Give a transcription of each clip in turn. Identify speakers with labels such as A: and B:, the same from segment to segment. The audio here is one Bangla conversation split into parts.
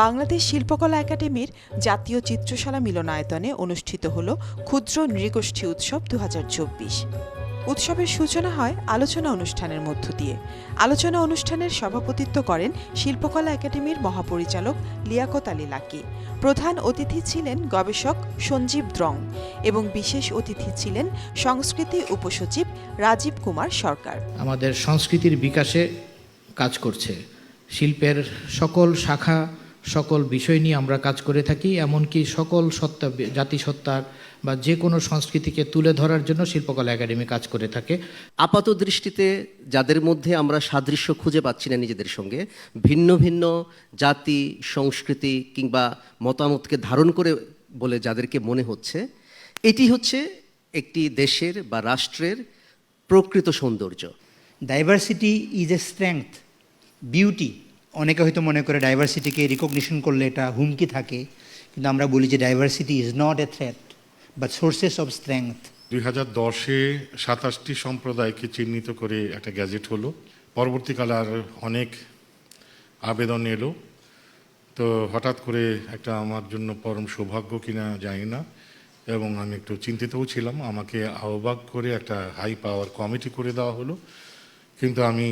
A: বাংলাদেশ শিল্পকলা একাডেমির জাতীয় চিত্রশালা মিলনায়তনে অনুষ্ঠিত হল ক্ষুদ্র নৃগোষ্ঠী উৎসব দু হাজার চব্বিশ। উৎসবের সূচনা হয় আলোচনা অনুষ্ঠানের মধ্য দিয়ে। আলোচনা অনুষ্ঠানের সভাপতিত্ব করেন শিল্পকলা একাডেমির মহাপরিচালক লিয়াকত আলী লাকি। প্রধান অতিথি ছিলেন গবেষক সঞ্জীব দ্রং এবং বিশেষ অতিথি ছিলেন সংস্কৃতি উপসচিব রাজীব কুমার সরকার।
B: আমাদের সংস্কৃতির বিকাশে কাজ করছে। শিল্পের সকল শাখা সকল বিষয় নিয়ে আমরা কাজ করে থাকি এমনকি সকল সত্তা জাতিসত্তার বা যে কোনো সংস্কৃতিকে তুলে ধরার জন্য শিল্পকলা একাডেমি কাজ করে থাকে।
C: আপাত দৃষ্টিতে যাদের মধ্যে আমরা সাদৃশ্য খুঁজে পাচ্ছি না নিজেদের সঙ্গে ভিন্ন ভিন্ন জাতি সংস্কৃতি কিংবা মতামতকে ধারণ করে বলে যাদেরকে মনে হচ্ছে এটি হচ্ছে একটি দেশের বা রাষ্ট্রের প্রকৃত সৌন্দর্য।
D: Diversity is a strength beauty অনেকে হয়তো মনে করে ডাইভার্সিটিকে রিকগনিশন করলে এটা হুমকি থাকে, কিন্তু আমরা বলি যে diversity is not a threat but sources of strength
E: দুই হাজার দশে সাতাশটি সম্প্রদায়কে চিহ্নিত করে একটা গ্যাজেট হলো। পরবর্তীকালে আর অনেক আবেদন এলো। তো হঠাৎ করে একটা আমার জন্য পরম সৌভাগ্য কিনা জানি না, এবং আমি একটু চিন্তিতও ছিলাম। আমাকে আহ্বান করে একটা হাই পাওয়ার কমিটি করে দেওয়া হলো। কিন্তু আমি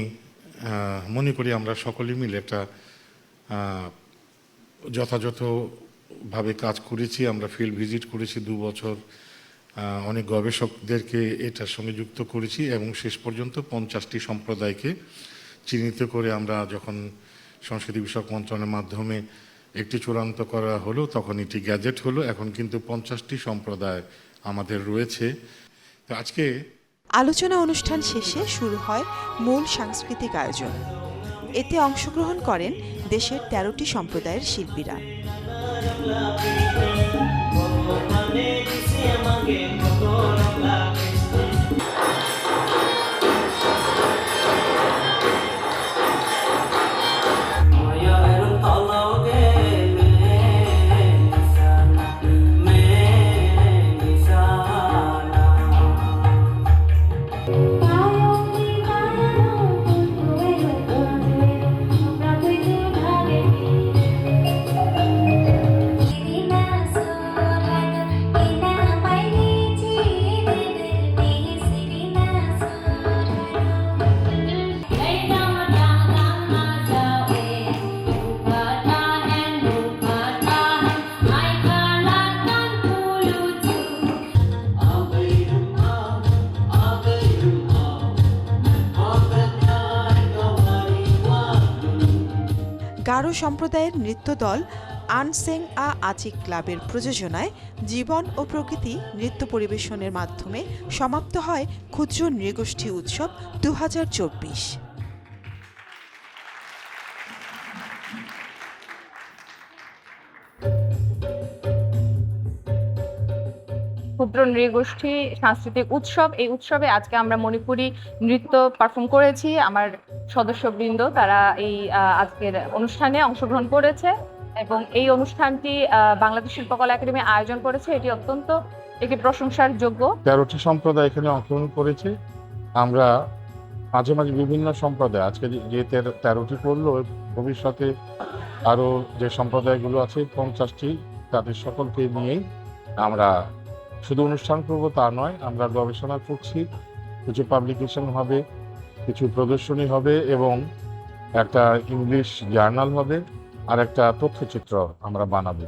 E: মনে করি আমরা সকলে মিলে একটা যথাযথভাবে কাজ করেছি, আমরা ফিল্ড ভিজিট করেছি দু বছর অনেক গবেষকদেরকে এটার সঙ্গে যুক্ত করেছি এবং শেষ পর্যন্ত পঞ্চাশটি সম্প্রদায়কে চিহ্নিত করে আমরা যখন সংস্কৃতি বিষয়ক মন্ত্রণের মাধ্যমে একটি চূড়ান্ত করা হলো, তখন এটি গ্যাজেট হলো, এখন কিন্তু পঞ্চাশটি সম্প্রদায় আমাদের রয়েছে। তো আজকে
A: আলোচনা অনুষ্ঠান শেষে শুরু হয় মূল সাংস্কৃতিক আয়োজন। এতে অংশগ্রহণ করেন দেশের তেরোটি সম্প্রদায়ের শিল্পীরা। গারো সম্প্রদায়ের নৃত্য দল আনসেং আ আচিক ক্লাবের প্রযোজনায় জীবন ও প্রকৃতি নৃত্য পরিবেশনের মাধ্যমে সমাপ্ত হয় ক্ষুদ্র নৃগোষ্ঠী উৎসব দু হাজার চব্বিশ।
F: ক্ষুদ্র নৃগোষ্ঠী সাংস্কৃতিক উৎসব। এই উৎসবে আজকে আমরা মণিপুরি নৃত্য পারফর্ম করেছি। আমার সদস্যবৃন্দ তারা এই আজকের অনুষ্ঠানে অংশগ্রহণ করেছে এবং এই অনুষ্ঠানটি বাংলাদেশ শিল্পকলা একাডেমি আয়োজন করেছে। এটি অত্যন্ত একটি প্রশংসার যোগ্য।
E: তেরোটি সম্প্রদায় এখানে অংশগ্রহণ করেছে। আমরা মাঝে মাঝে বিভিন্ন সম্প্রদায়, আজকে যে- যে তেরো- তেরোটি করল, ভবিষ্যতে আরও যে সম্প্রদায়গুলো আছে, পঞ্চাশটি, তাদের সকলকে নিয়েই আমরা শুধু অনুষ্ঠান করব তা নয়, আমরা গবেষণা করছি, কিছু পাবলিকেশন হবে, কিছু প্রদর্শনী হবে এবং একটা ইংলিশ জার্নাল হবে, আর একটা তথ্যচিত্র আমরা বানাবো।